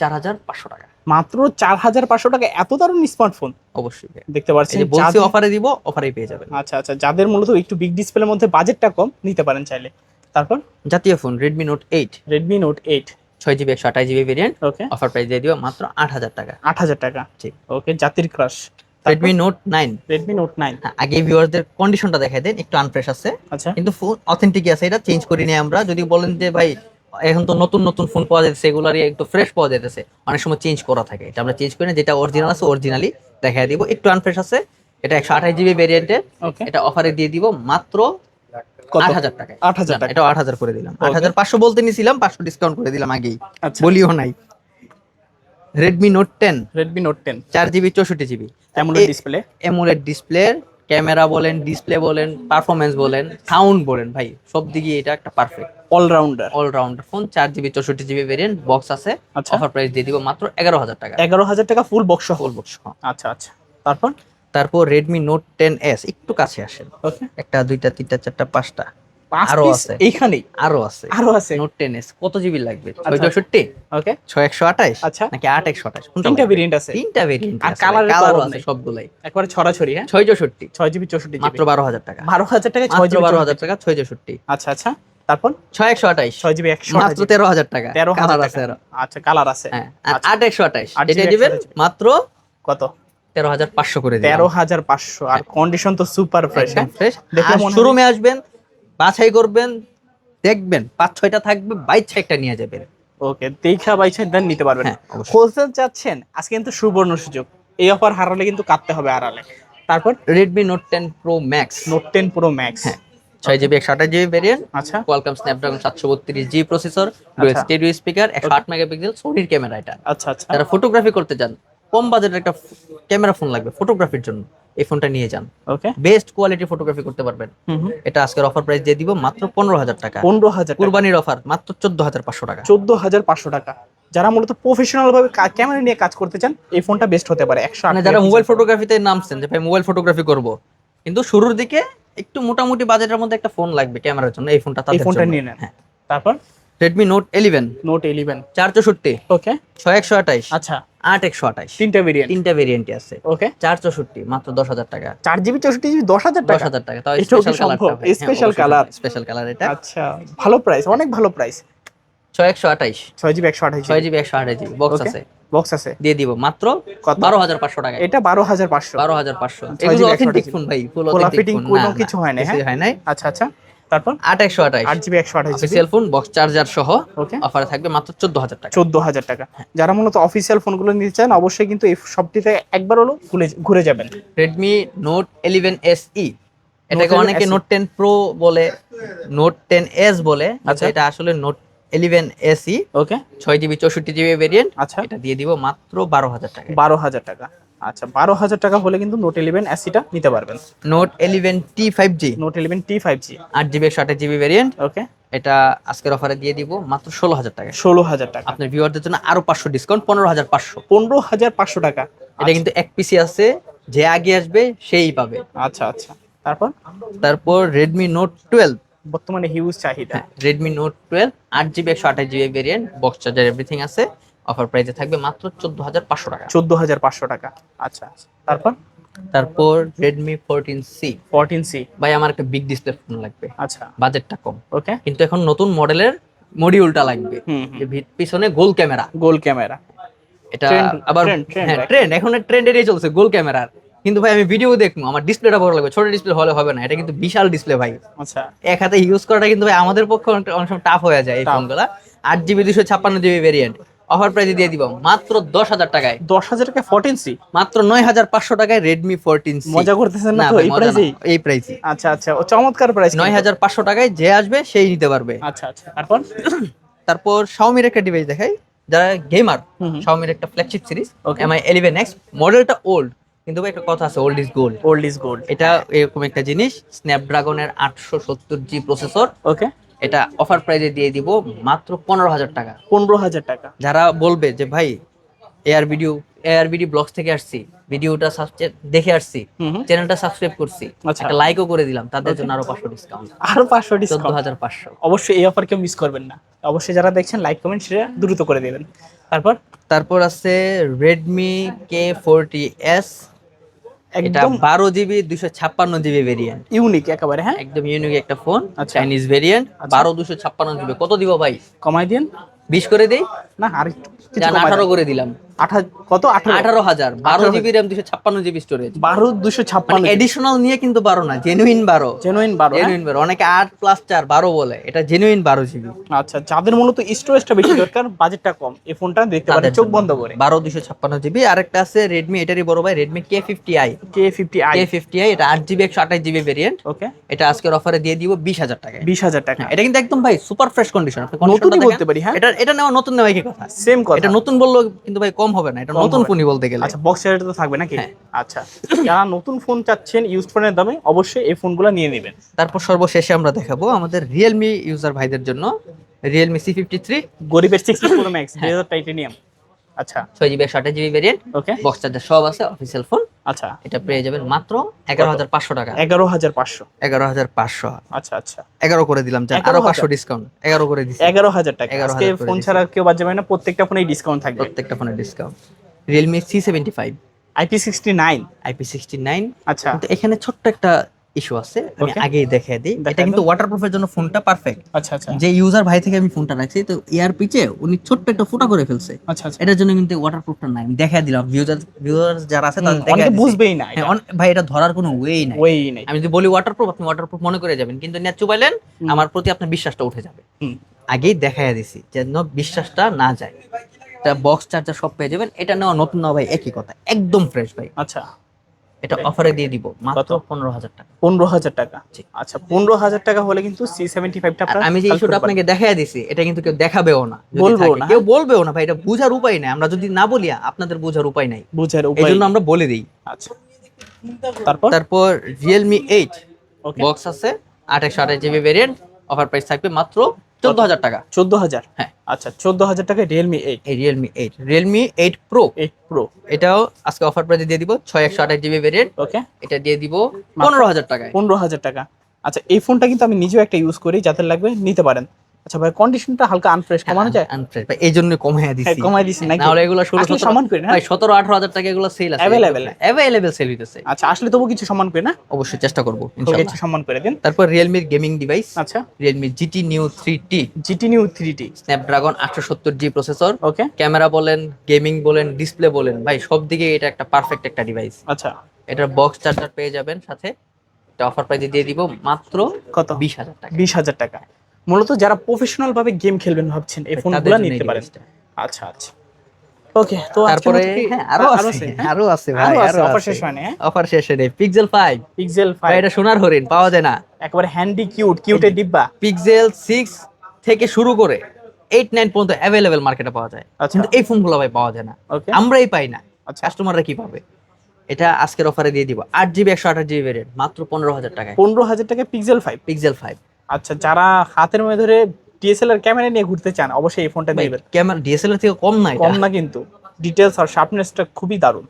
চার হাজার পাঁচশো টাকা। মাত্র চার হাজার পাঁচশো টাকা। এত দারুণ স্মার্টফোন অবশ্যই দেখতে যে বলছি অফারে দিব অফারেই পেয়ে যাবেন। আচ্ছা আচ্ছা। যাদের মূলত একটু বিগ ডিসপ্লের মধ্যে বাজেটটা কম নিতে পারেন চাইলে। তারপর? জাতীয় phone Redmi Note eight Redmi Note eight ছয় জিবি একশো আঠাশ GB variant okay offer price দিয়ে দিব মাত্র আট হাজার টাকা। আট হাজার টাকা। জি। ওকে জাতির crush Redmi Note nine Redmi Note nine আগে ভিউয়ারদের কন্ডিশনটা দেখাই দেন একটু আনফ্রেশ আছে। আচ্ছা। কিন্তু ফোন অথেন্টিক আছে এটা চেঞ্জ করি নি আমরা। যদি বলেন যে ভাই এখন তো নতুন নতুন ফোন পাওয়া যাচ্ছে এগুলারই একটু ফ্রেশ পাওয়া যাইতেছে। অনেক সময় চেঞ্জ করা থাকে এটা আমরা চেঞ্জ করি না যেটা অরিজিনাল আছে অরিজিনালি দেখাই দিব। একটু আনফ্রেশ আছে এটা একশো আঠাশ জিবি ভেরিয়েন্টের ওকে এটা অফারে দিয়ে দিব মাত্র আট হাজার টাকা আট হাজার এটা আট হাজার করে দিলাম। আট হাজার পাঁচশো বলতে নিছিলাম পাঁচশো ডিসকাউন্ট করে দিলাম আগেই। আচ্ছা। বলিও নাই। Redmi Note ten Redmi Note ten চার জিবি চৌষট্টি জিবি অ্যামোলেড এ- ডিসপ্লে এমোলেড ডিসপ্লে ক্যামেরা বলেন ডিসপ্লে বলেন পারফরমেন্স বলেন সাউন্ড বলেন ভাই সব দিকে এটা একটা পারফেক্ট অলরাউন্ডার অলরাউন্ডার ফোন চার জিবি চৌষট্টি জিবি ভেরিয়েন্ট বক্স আছে। আচ্ছা। অফার প্রাইস দিয়ে দিব মাত্র এগারো হাজার টাকা। এগারো হাজার টাকা ফুল বক্স ফুল বক্স আচ্ছা আচ্ছা। তারপর? তারপর রেডমি নোট টেন এস একটু কাছে আসেন। ওকে একটা দুইটা তিনটা চারটা পাঁচটা। পাঁচ আরও আছে। এইখানেই? আরও আছে। আরও আছে? Note ten S. কত জিবি লাগবে? ছয় আচ্ছা। চৌষট্টি ওকে ছয় একশো আঠাইশ আচ্ছা। নাকি আট একশো আঠাইশ তিনটা ভেরিয়েন্ট আছে। তিনটা ভেরিয়েন্ট আর colour এর তো কালারও অভাব আছে সবগুলাই। একবারে ছড়াছড়ি হ্যাঁ? ছয় চৌষট্টি। ছয় জিবি চৌষট্টি মাত্র বারো হাজার টাকা। বারো হাজার টাকা ছয় জিবি বারো হাজার টাকা ছয় চৌষট্টি। আচ্ছা আচ্ছা। তারপর? ছয় একশো আঠাইশ ছয় জিবি একশো মাত্র তেরো হাজার টাকা। তেরো কালার আছে আচ্ছা কালার আছে। হ্যাঁ। আচ্ছা। আট একশো এটা দিবেন মাত্র কত? তেরো হাজার পাঁচশো করে তেরো হাজার পাঁচশো। আর কন্ডিশন তো সুপার ফ্রেশ ফ্রেশ হয়- শোরুমে আসবেন বাছাই করবেন দেখবেন পাঁচ ছয়টা থাকবে বাইশ একটা নিয়ে যাবেন। ওকে দেখা বাইছে দেন নিতে পারবেন। হ্যাঁ, হোলসেল চাচ্ছেন আজকে কিন্তু সুবর্ণ সুযোগ। এই অফার হারালে কিন্তু কাটতে হবে আড়ালে। তারপর? Redmi Note ten Pro Max Note ten Pro Max হ্যাঁ ছয় জিবি একশো আঠাশ জিবি ভেরিয়েন্ট আচ্ছা। কোয়ালকম স্ন্যাপড্রাগন সাতশো বত্রিশ জি প্রসেসর। স্টেডিও স্পিকার একশো আট মেগাপিক্সেল সোনির ক্যামেরা এটা। আচ্ছা আচ্ছা। যারা ফটোগ্রাফি করতে চান কম বাজেটের একটা ক্যামেরা ফোন লাগবে ফটোগ্রাফির জন্য। এই ফোনটা নিয়ে যান। ওকে। বেস্ট কোয়ালিটি ফটোগ্রাফি করতে পারবেন। এটা আজকের অফার প্রাইস দিয়ে দিব মাত্র পনেরো হাজার টাকা। পনেরো হাজার কুরবানির অফার মাত্র চোদ্দ হাজার পাঁচশো টাকা। চোদ্দ হাজার পাঁচশো টাকা। যারা মূলত প্রফেশনাল ভাবে ক্যামেরা নিয়ে কাজ করতে চান এই ফোনটা বেস্ট হতে পারে একশো মানে যারা মোবাইল ফটোগ্রাফিতে নামছেন যে ভাই মোবাইল ফটোগ্রাফি করব। কিন্তু শুরুর দিকে একটু মোটামুটি বাজেটের মধ্যে একটা ফোন লাগবে ক্যামেরার জন্য এই ফোনটা এই ফোনটা নিয়ে নেন। হ্যাঁ। তারপর? Redmi Note eleven Note eleven চার চৌষট্টি ওকে। ছয় একশো আঠাইশ আচ্ছা। আট একশো আঠাইশ তিনটা ভেরিয়েন্ট তিনটা ভেরিয়েন্টই আছে। ওকে চার চৌষট্টি মাত্র দশ হাজার টাকা। চার জিবি চৌষট্টি জিবি দশ হাজার দশ হাজার টাকা। তাও স্পেশাল? কালারটা Special colour? স্পেশাল কালার এটা। আচ্ছা ভালো প্রাইস অনেক ভালো প্রাইস ছয় একশো আঠাইশ ছয় জিবি একশো আঠাশ ছয় জিবি একশো আঠাশ জিবি বক্স আছে। বক্স আছে। দিয়ে দিব। মাত্র বারো হাজার পাঁচশো টাকা। এটা বারো হাজার পাঁচশো। বারো হাজার পাঁচশো। এগুলো অথেন্টিক ফোন ভাই। ফুল অথেন্টিক ফোন কোনো কিছু হয় নাই, হ্যাঁ? হয় নাই। আচ্ছা আচ্ছা। তারপর? আট একশো আঠাইশ। আট জিবি একশো আঠাশ অফিসিয়াল ফোন বক্স চার্জার সহ ওকে অফারে থাকবে মাত্র চোদ্দ হাজার টাকা। চোদ্দ হাজার টাকা। যারা মূলত অফিসিয়াল ফোনগুলো নিতে চান অবশ্যই কিন্তু এই শপটিতে একবার হলো ঘুরে যাবেন। Redmi Note eleven S E এটাকে অনেকে নোট টেন প্রো বলে নোট টেন এস বলে আচ্ছা। এটা আসলে নোট ইলেভেন এস ওকে ছয় জিবি চৌষট্টি জিবি ভেরিয়েন্ট আচ্ছা। এটা দিয়ে দিব মাত্র বারো হাজার টাকা বারো হাজার টাকা। আচ্ছা বারো হাজার টাকা হলে কিন্তু নোট ইলেভেন এসিটা নিতে পারবেন। Note eleven T five G Note eleven T five G আট জিবি একশো আঠাশ জিবি ভেরিয়েন্ট ওকে এটা আজকের অফারে দিয়ে দিব মাত্র ষোলো হাজার টাকা। ষোলো হাজার টাকা। আপনার ভিউয়ারদের জন্য আরও পাঁচশো ডিসকাউন্ট পনেরো হাজার পাঁচশো। পনেরো হাজার পাঁচশো টাকা। এটা কিন্তু এক পিসি আছে যে আগে আসবে সেই পাবে। আচ্ছা আচ্ছা। তারপর? তারপর রেডমি নোট টুয়েলভ বর্তমানে হিউজ চাহিদা। রেডমি নোট টুয়েলভ আট জিবি একশো আঠাশ GB variant box charger everything আছে। অফার প্রাইসে থাকবে মাত্র চোদ্দ হাজার পাঁচশো টাকা। চোদ্দ হাজার পাঁচশো টাকা। আচ্ছা। তারপর? তারপর Redmi fourteen C fourteen C ভাই আমার একটা বিগ ডিসপ্লে ফোন লাগবে। আচ্ছা। বাজেটটা কম। ওকে কিন্তু এখন নতুন মডেলের মডিউলটা লাগবে। পিছনে গোল ক্যামেরা। গোল ক্যামেরা। এটা আবার হ্যাঁ ট্রেন্ড এখন ট্রেন্ড এটাই চলছে গোল ক্যামেরার। কিন্তু ভাই আমি ভিডিও দেখব আমার ডিসপ্লেটা বড় লাগবে ছোট ডিসপ্লে হলে হবে না এটা কিন্তু বিশাল ডিসপ্লে ভাই। আচ্ছা। এক হাতে ইউজ করাটা কিন্তু ভাই আমাদের পক্ষে অনেক- সময় টাফ হয়ে যায় এই. ফোনগুলা আট জিবি দুশো ছাপ্পান্ন জিবি ভেরিয়েন্ট অফার প্রাইসে দিয়ে দিব মাত্র দশ হাজার টাকায়। দশ হাজার টাকা ফোরটিন সি মাত্র নয় হাজার পাঁচশো টাকায় রেডমি ফোরটিন মজা করতেছেন না এই না। এই প্রাইসই আচ্ছা আচ্ছা। ও চমৎকার প্রাইস নয় হাজার পাঁচশো টাকায় যে আসবে সেই নিতে পারবে। আচ্ছা আচ্ছা। তারপর? তারপর শাওমির একটা ডিভাইস দেখাই। যারা গেমার। শাওমির একটা flagship series. Mi eleven X মডেলটা ওল্ড কিন্তু একটা কথা আছে old is gold old is gold এটা এরকম একটা জিনিস স্ন্যাপড্রাগনের আটশো সত্তর জি প্রসেসর ওকে এটা অফার প্রাইজে দিয়ে দিব মাত্র পনেরো হাজার টাকা। পনেরো হাজার টাকা। যারা বলবে যে ভাই AR video AR video blogs থেকে আসছি ভিডিওটা দেখে আসছি। চ্যানেলটা সাবস্ক্রাইব করছি আচ্ছা। একটা লাইকও করে দিলাম তাদের জন্য আরও পাঁচশো ডিসকাউন্ট আরও পাঁচশো চোদ্দ ডিসকাউন্ট হাজার পাঁচশো। অবশ্যই এই অফার কেউ মিস করবেন না। অবশ্যই যারা দেখছেন লাইক কমেন্ট সেটা দ্রুত করে দেবেন। তারপর? তারপর আছে রেডমি কে ফোরটি এস এটা বারো জিবি দুশো ছাপ্পান্ন জিবি ভেরিয়েন্ট ইউনিক একেবারে হ্যাঁ? একদম ইউনিক একটা ফোন। চাইনিজ ভেরিয়েন্ট বারো দুশো ছাপ্পান্ন জিবি কত দিব ভাই? কমাই দিন। বিশ করে দিই? না আর আঠারো। করে দিলাম। কত? আঠারো? আঠারো হাজার বারো জিবি র্যাম দুশো ছাপ্পান্ন জিবি স্টোরেজ বারো দুশো ছাপ্পান্ন মানে এডিশনাল নিয়ে কিন্তু বারো না জেনুইন বারো। জেনুইন বারো হ্যাঁ? জেনুইন বারো অনেকে আট প্লাস চার বারো বলে এটা জেনুইন বারো জিবি আচ্ছা যাদের মূলত স্টোরেজটা বেশি দরকার বাজেটটা কম এই ফোনটা দেখতে পারেন চোখ বন্ধ করে। বারো দুশো ছাপ্পান্ন জিবি আরেকটা আছে রেডমি এটারই বড় ভাই Redmi K fifty i K fifty i K fifty i এটা আট জিবি একশো আঠাশ জিবি ভেরিয়েন্ট ওকে এটা আজকের অফারে দিয়ে দিব বিশ হাজার টাকায়। বিশ হাজার টাকা এটা কিন্তু একদম ভাই সুপার ফ্রেশ কন্ডিশন নতুনই বলতে পারি, হ্যাঁ? এটার এটা নেওয়া নতুন নেওয়া কি কথা। সেম কথা। এটা নতুন বললেও কিন্তু ভাই কম হবে না এটা নতুন ফোনই বলতে গেলে। আচ্ছা বক্স চার্জার তো থাকবে নাকি? হ্যাঁ। আচ্ছা যারা নতুন ফোন চাচ্ছেন ইউজ ফোনের দামে অবশ্যই এই ফোনগুলো নিয়ে নেবেন। তারপর সর্বশেষে আমরা দেখাবো আমাদের রিয়েলমি ইউজার ভাইদের জন্য রিয়েলমি সি ফিফটি থ্রি গরিবের সিক্সটি প্রো ম্যাক্স হ্যাঁ। টাইটেনিয়াম আচ্ছা। ছয় জিবি একশো আঠাশ GB variant okay box charger সব আছে অফিসিয়াল ফোন আচ্ছা। এটা পেয়ে যাবেন মাত্র এগারো হাজার পাঁচশো টাকা। এগারো হাজার পাঁচশো। এগারো হাজার পাঁচশো। আচ্ছা আচ্ছা। এগারো করে দিলাম যান আরও পাঁচশো ডিসকাউন্ট এগারো করে দিচ্ছি এগারো হাজার টাকা। এগারো হাজার ফোন ছাড়া কেউ বাদ যাবে না প্রত্যেকটা ফোনেই ডিসকাউন্ট থাকবে। প্রত্যেকটা ফোনে discount Realme C seventy five IP sixty nine IP sixty nine আচ্ছা। এখানে ছোট্ট একটা ইস্যু আছে আমি আগেই দেখিয়ে দিই। দেখায় এটা কিন্তু ওয়াটারপ্রুফের জন্য ফোনটা পারফেক্ট আচ্ছা আচ্ছা। যে ইউজার ভাই থেকে আমি ফোনটা রাখছি তো ইয়ার পিছে উনি ছোট্ট একটা ফুটা করে ফেলছে। আচ্ছা আচ্ছা। এটার জন্য কিন্তু ওয়াটারপ্রুফটা নাই। আমি দেখাই দিলাম ইউজার ভিউয়ার যারা আছে তাদের দেখায় অনেকে বুঝবেই না হ্যাঁ, ভাই এটা ধরার কোনো ওয়েই নাই। ওই নেই। আমি যদি বলি ওয়াটারপ্রুফ আপনি ওয়াটারপ্রুফ মনে করে যাবেন কিন্তু নেট চুবাইলেন আমার প্রতি আপনার বিশ্বাসটা উঠে যাবে। আগেই দেখাইয়া দিছি যেন বিশ্বাসটা না যায়। বক্স চার্জার সব পেয়ে যাবেন এটা নেওয়া নতুন নেওয়া ভাই একই কথা একদম ফ্রেশ ভাই। আচ্ছা। এটা অফারে দিয়ে দিব মাত্র? পনেরো হাজার টাকা। পনেরো হাজার টাকা। আচ্ছা পনেরো হাজার টাকা হলে কিন্তু সি সেভেন্টি ফাইভটা আমি যে ইস্যুটা আপনাকে দেখাই দিছি এটা কিন্তু কেউ দেখাবেও না। বলবেও না। কেউ বলবেও না ভাই এটা বোঝার উপায় নাই। আমরা যদি না বলি আপনাদের বোঝার উপায় নাই। বুঝার উপায় জন্য আমরা বলে দিই। আচ্ছা। তারপর? তারপর রিয়েলমি এইট বক্স আছে আঠাশশো আঠাশ জিবি ভেরিয়েন্ট অফার প্রাইস থাকবে মাত্র চোদ্দ হাজার টাকা। চোদ্দ হাজার? হ্যাঁ। আচ্ছা চোদ্দ হাজার টাকা রিয়েলমি এইট এই Realme eight Realme eight Pro eight Pro এটাও আজকে অফার প্রাইসে দিয়ে দিব ছয় একশো আঠাশ জিবি ভেরিয়েন্ট ওকে এটা দিয়ে দিব পনেরো হাজার টাকা পনেরো হাজার টাকা। আচ্ছা এই ফোনটা কিন্তু আমি নিজেও একটা ইউজ করি যাদের লাগবে নিতে পারেন। আচ্ছা ভাই কন্ডিশনটা হালকা আনফ্রেশ কমানো যায়? Unfresh ভাই, এই জন্য কমাইয়া হ্যাঁ, দিচ্ছি কমাই দিছি নাকি? নাহলে এগুলো ষোলো আসলে সতেরো সমান করে না? ভাই সতেরো আঠারো হাজার টাকা এগুলো সেল আছে। Available? অ্যাভেলেবেল সেল হইতেছে। আচ্ছা আসলে তবু কিছু সমান করে না? অবশ্যই চেষ্টা করব ইনশাআল্লাহ একটু সম্মান করে দিন। তারপর রিয়েলমির গেমিং ডিভাইস আচ্ছা। T GT Neo three T Snapdragon আটশো সত্তর জি প্রসেসর ওকে ক্যামেরা বলেন গেমিং বলেন ডিসপ্লে বলেন ভাই সব দিকে এটা একটা পারফেক্ট একটা ডিভাইস আচ্ছা। এটার বক্স চার্জার পেয়ে যাবেন সাথে। এটা অফার প্রাইসে দিয়ে দিব মাত্র কত? বিশ হাজার টাকা। বিশ হাজার টাকা। মূলত যারা প্রফেশনাল ভাবে গেম খেলবেন ভাবছেন এই ফোনগুলো নিতে পারেন। আচ্ছা আচ্ছা। ওকে তো তারপরে হ্যাঁ, আরও আছে হ্যাঁ? আরও আছে ভাই আরও আছে অফার শেষ হয়নি হ্যাঁ? অফার শেষে নেই পিক্সেল ফাইভ পিক্সেল ভাই এটা সোনার হরিণ পাওয়া যায় না। একেবারে হ্যান্ডি কিউট কিউটের ডিব্বা। পিক্সেল সিক্স থেকে শুরু করে এইট নাইন পর্যন্ত অ্যাভেলেবেল মার্কেটে পাওয়া যায়। আচ্ছা। কিন্তু এই ফোনগুলো ভাই পাওয়া যায় না। আমরাই পাই না। আচ্ছা। কাস্টমাররা কি পাবে এটা আজকের অফারে দিয়ে দিব। আট জিবি একশো আঠাশ জিবি ভেরিয়েন্ট মাত্র পনেরো হাজার টাকায়। পনেরো হাজার টাকা পিক্সেল ফাইভ পিক্সেল ফাইভ আচ্ছা যারা হাতের মধ্যে ধরে ডিএসএলআর ক্যামেরা নিয়ে ঘুরতে চান অবশ্যই এই ফোনটা নেবেন। ক্যামেরা ডিএসএলআর থেকে কম না কম না কিন্তু। ডিটেলস আর শার্পনেসটা খুবই দারুণ।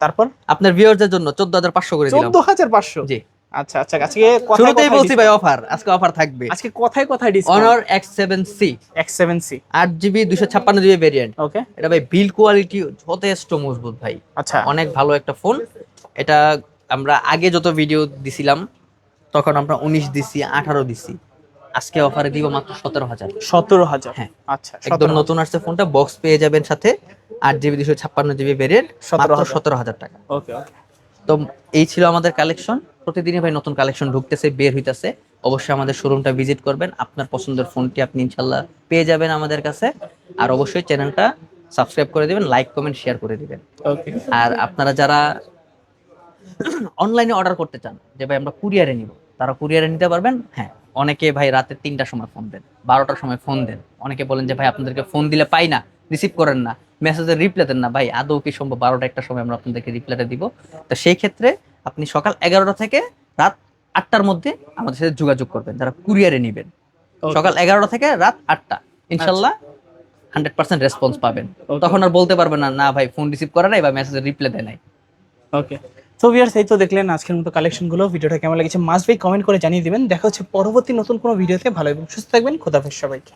তারপর? আপনার ভিউয়ারদের জন্য চোদ্দ হাজার পাঁচশো করে দিলাম। চোদ্দ হাজার পাঁচশো? জি। আচ্ছা আচ্ছা আজকে কথায় শুরুতেই বলছি ভাই অফার আজকে অফার থাকবে। আজকে কথায় কথায় discount Honor X seven C X seven C আট জিবি দুশো ছাপ্পান্ন জিবি ভেরিয়েন্ট ওকে এটা ভাই বিল কোয়ালিটি যথেষ্ট মজবুত ভাই। আচ্ছা। অনেক ভালো একটা ফোন এটা আমরা আগে যত ভিডিও দিছিলাম তখন আমরা উনিশ দিছি আঠারো দিছি। আজকে অফারে দিব মাত্র সতেরো হাজার। সতেরো হাজার? হ্যাঁ। আচ্ছা একদম নতুন আসছে ফোনটা বক্স পেয়ে যাবেন সাথে আট জিবি দুশো ছাপ্পান্ন জিবি ভেরিয়েন্ট 17,000 সতেরো হাজার টাকা। ওকে তো এই ছিল আমাদের কালেকশন প্রতিদিনই ভাই নতুন কালেকশন ঢুকতেছে বের হইতেছে। অবশ্যই আমাদের শোরুমটা ভিজিট করবেন। আপনার পছন্দের ফোনটি আপনি ইনশাল্লাহ পেয়ে যাবেন আমাদের কাছে। আর অবশ্যই চ্যানেলটা সাবস্ক্রাইব করে দিবেন লাইক কমেন্ট শেয়ার করে দিবেন। ওকে। আর আপনারা যারা অনলাইনে অর্ডার করতে চান যে ভাই আমরা কুরিয়ারে নিব তারা কুরিয়ারে নিতে পারবেন? হ্যাঁ। অনেকে ভাই রাতে তিনটার সময় ফোন দেন বারোটার সময় ফোন দেন। অনেকে বলেন যে ভাই আপনাদেরকে ফোন দিলে পাই না রিসিভ করেন না মেসেজের রিপ্লাই দেন না। ভাই আদৌ কি সম্ভব? বারোটা একটা সময় আমরা আপনাদেরকে রিপ্লাইটা দিব। তো সেই ক্ষেত্রে আপনি সকাল এগারোটা থেকে রাত আটটার মধ্যে আমাদের সাথে যোগাযোগ করবেন যারা কুরিয়ারে নেবেন। সকাল এগারোটা থেকে রাত আটটা ইনশাল্লাহ হান্ড্রেড পার্সেন্ট রেসপন্স পাবেন। তখন আর বলতে পারবেন না না ভাই ফোন রিসিভ করে নাই বা মেসেজের রিপ্লাই দেয় নাই। ওকে তো ভিয়ার্স এই তো দেখলেন আজকের মতো কালেকশনগুলো ভিডিওটা কেমন লেগেছে মাস্ট ভাই কমেন্ট করে জানিয়ে দেবেন। দেখা হচ্ছে পরবর্তী নতুন কোনো ভিডিওতে। ভালো এবং সুস্থ থাকবেন। খোদাফেজ সবাইকে।